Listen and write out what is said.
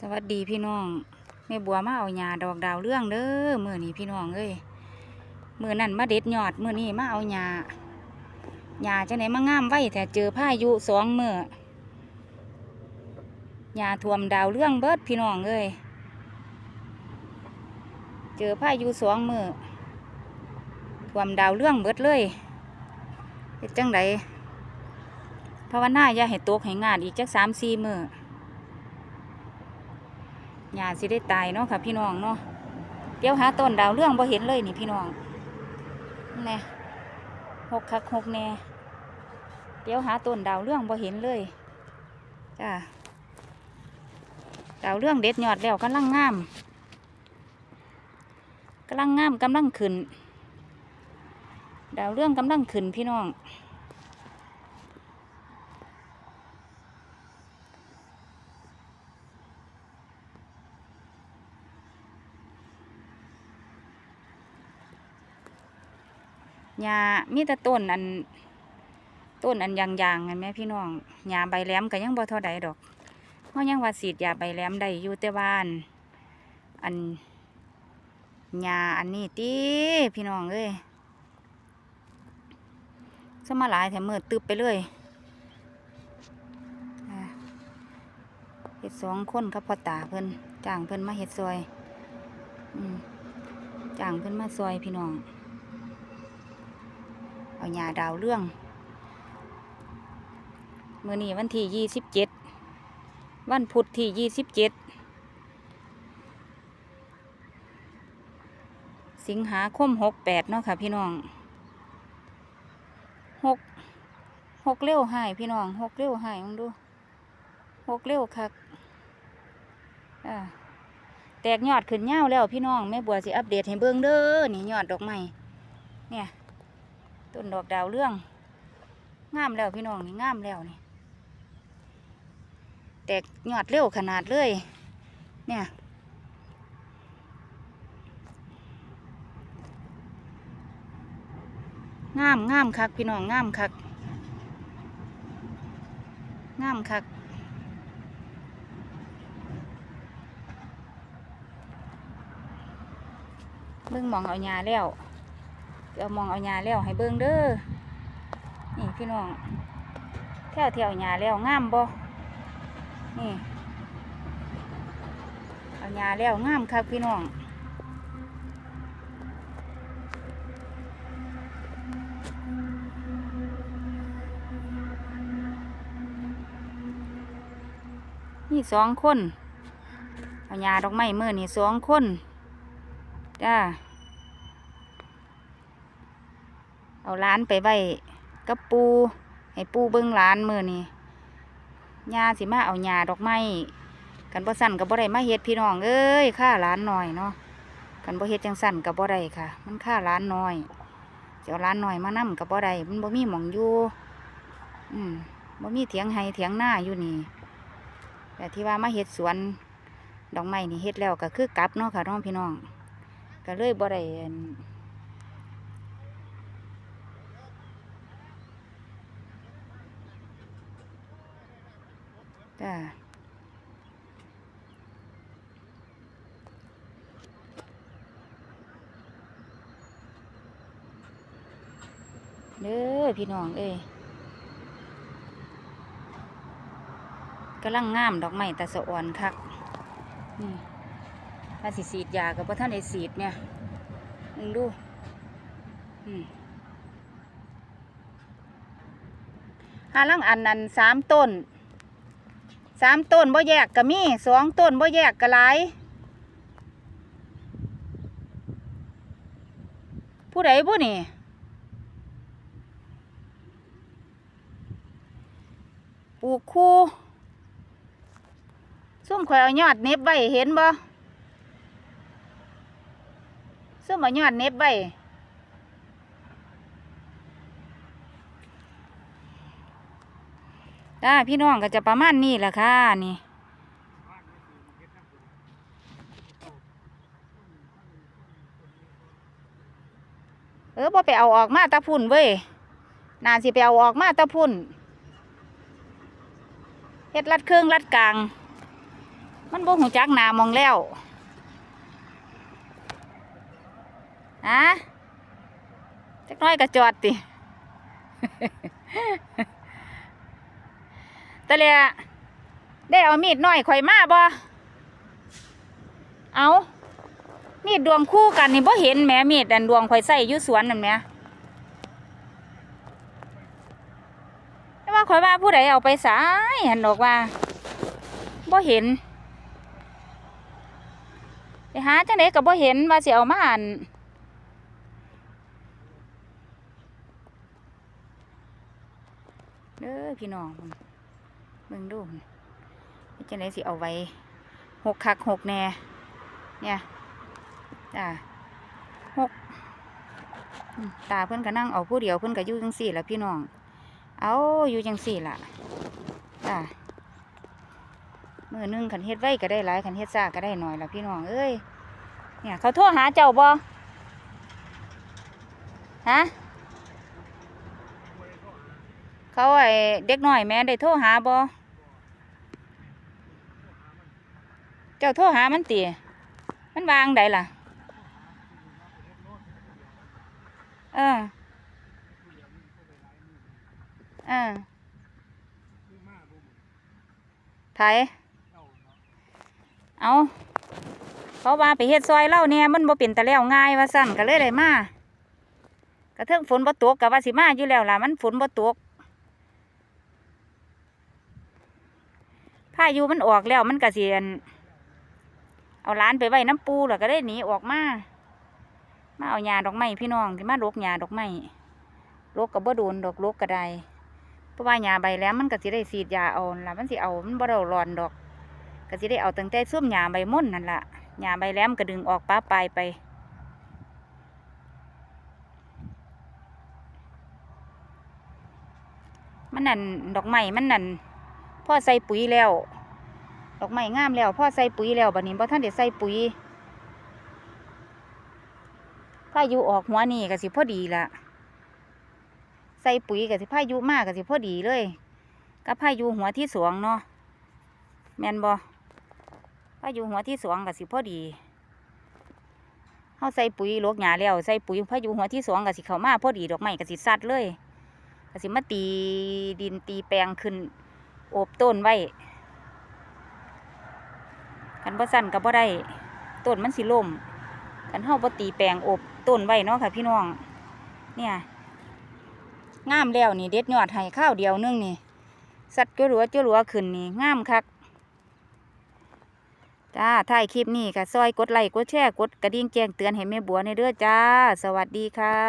สวัสดีพี่น้องแม่บัวมาเอาหญ้าดอกดาวเรื่องเด้อมือนี้พี่น้องเอ้ยมือนั้นมาเด็ดยอดมือนี้มาเอาหญ้าหญ้าจังไหนมางามไว้แต่เจอพายุสองมือหญ้าท่วมดาวเรื่องเบิดพี่น้องเอ้ยเจอพายุสองมือท่วมดาวเรื่องเบิดเลยเฮ็ดจังไดภาวนาอย่าให้ตกให้งานอีกจักสามสี่มือ หญ้าสิได้ตายเนาะค่ะ พี่น้องเนาะเดี๋ยวหาต้นดาวเรื่องบ่เห็นเลยนี่พี่น้องแน่หกคักหกแน่เดี๋ยวหาต้นดาวเรื่องบ่เห็นเลยจ้าดาวเรื่องเด็ดยอดแล้วกำลังงามกำลังงามกำลังขึ้น ดาวเรื่องกำลังขึ้นพี่น้อง หญ้ามีแต่ต้นอัน ต้นอันยางๆไงแม่พี่น้องหญ้าใบแหลมก็ยังบ่เท่าใดดอกเพราะยังว่าสีดยาใบแหลมได้อยู่แต่ว่าอันอันหญ้าอันนี้ติพี่น้องเอ้ยสมาหลายแถมมืดตึบไปเลยเฮ็ดสองคนครับพ่อตาเพิ่นจ้างเพิ่นมาเฮ็ดซอย อืมจ้างเพิ่นมาซอยพี่น้อง เอาหญ้าดาวเรื่องมือนี้วันที่ยี่สิบเจ็ดวันพุธที่ยี่สิบเจ็ดสิงหาคมหกแปดเนาะค่ะพี่น้องหกหกเร็วหายพี่น้องหกเร็วหายมึงดูหกเร็วคักอ่าแตกยอดขึ้นเง่าแล้วพี่น้องแม่บัวสิอัปเดตให้เบิ่งเด้อนี่ยอดดอกไม้เนี่ย ต้นดอกดาวเรื่องงามแล้วพี่น้องนี่งามแล้วนี่แตกยอดเร็วขนาดเลย เนี่ย งามงามคักพี่น้องงามคักงามคักเบิ่งมองเอาหญ้าแล้ว เดี๋ยวมองเอาหญ้าแล้วให้เบิ่งเด้อนี่พี่น้องแถวแถวหญ้าแล้วงามบ่นี่เอาหญ้าแล้วงามคักพี่น้องนี่สองคนเอายาดอกไม้มือนี่สองคนจ้า เอาล้านไปไว้กับปูให้ปูเบิ้งล้านมือนี่ยาสิมาเอายาดอกไม้กันบ่สั่นกับบ่ได้มาเฮ็ดพี่น้องเอ้ยค่าล้านหน่อยเนาะกันบ่เฮ็ดจังสั่นกับบ่ได้ค่ะ มันค่าล้านน้อยเจ้าล้านหน้อยมานํกับบ่ได้มันบ่มีหม่องอยู่อืมบ่มีเถียงไห้เถียงหน้าอยู่นี่แต่ที่ว่ามาเฮ็ดสวนดอกไม้นี่เฮ็ดแล้วก็คือกลับเนาะค่ะน้องพี่น้องก็เลยบ่ได้ จ้าเด้อพี่น้องเอ้ยกำลังงามดอกไม้ตะสะอ่อนคักนี่ถ้าสิสีดยากับพ่ท่านได้สีดเนี่ยมึงดูอืมหาลังอันนั้นสามต้น สามต้นบ่แยกก็มีสองต้นบ่แยกก็หลายผู้ใดผู้นี่ปลูกคู่ซุ่มข่อยเอายอดเน็บไว้เห็นบ่ซุ่มเอายอดเน็บไว้ จ้าพี่น้องก็จะประมาณนี้แหละค่ะนี่เออบ่ไปเอาออกมาตะพุ่นเว้ยน่าสิไปเอาออกมาตะพุ่นเฮ็ดรัดเครื่องรัดกลาง มันบ่หูจักนามองแล้วฮะจักน้อยก็จอดติ ตะเลียได้เอามีดน้อยข่อยมาบ่เอามีดดวงคู่กันนี่บ่เห็นแหมมีดอันดวงข่อยใส่อยู่สวนนั่นแหมแต่ว่าข่อยว่าผู้ใดเอาไปสายหันดอกว่าบ่เห็นไปหาจังไดก็บ่เห็นว่าสิเอามาอันเด้อพี่น้อง เบิ่งดูว่จังไดสิเอาไว้หกคักหกแหน่เนี่ยจ้าหกตาเพิ่อนก็นั่งเอาผู้เดียวเพิ่อนก็อยู่จังสี่ละพี่น้อง เอาอยู่จังสี่ละจ้ามือนึงขันเฮ็ดไว้ก็ได้หลายขันเฮ็ดซ่าก็ได้หน่อยละพี่น้องเอ้ยเนี่ยเขาโทรหาเจ้าบ่ฮะ เขาไอ้เด็กน้อยแม่ได้โทรหาบ่เจ้าโทรหามันติมันวางใดล่ะ เออเออไผเอาเขาว่าไปเฮ็ดซอยเล่าเนี่ยมันบ่เป็นตะแล้วง่ายว่าสั่นก็เลยได้มากระเทิงฝนบ่ตกกับว่าสิมาอยู่แล้วล่ะมันฝนบ่ตก พายุมันออกแล้วมันก็สิอั่นเอาล้านไปไว้น้ำปูแล้วก็ได้หนีออกมามาเอาหญ้าดอกไม้พี่น้องสิมาลกหญ้าดอกไม้ลกก็บ่โดนดอกลกก็ไดเพราะว่าหญ้าใบแหลมมันก็สิได้สีดยาเอาล่ะมันสิเอามันบ่ได้ร้อนดอกก็สิได้เอาตั้งแต่ซุ่มหญ้าใบม่นนั่นล่ะหญ้าใบแหลมก็ดึงออกป้าปลายไปมันนั่นดอกไม้มันนั่น พ่อใส่ปุ๋ยแล้วดอกไม้งามแล้วพ่อใส่ปุ๋ยแล้วบัดนี้บ่ทันได้ใส่ปุ๋ยพายุออกหัวนี่ก็สิพอดีละใส่ปุ๋ยก็สิพายุมากก็สิพอดีเลยกับพายุหัวที่สองเนาะแมนบอพายุหัวที่สองก็สิพอดีเฮาใส่ปุ๋ยโลกหญ้าแล้วใส่ปุ๋ยพายุหัวที่สองก็สิเข้ามาพอดีดอกไม้ก็สิสัดเลยก็สิมาตีดินตีแปลงขึ้น โอบต้นไว้กันบ่สั่นก็บ่ได้ต้นมันสิล่มกันเฮาบ่ตีแปลงอบต้นไว้เนาะค่ะ พี่น้อง เนี่ยงามแล้วนี่เด็ดยอดให้ข้าวเดียวนึงนี่สัตว์จัวหลัวจัวหลัวขึ้นนี่งามคักจ้าถ่ายคลิปนี้ก็ซอยกดไลค์กดแชร์กดกระดิ่งแจ้งเตือนให้แม่บัวในเด้อจ้า สวัสดีค่ะ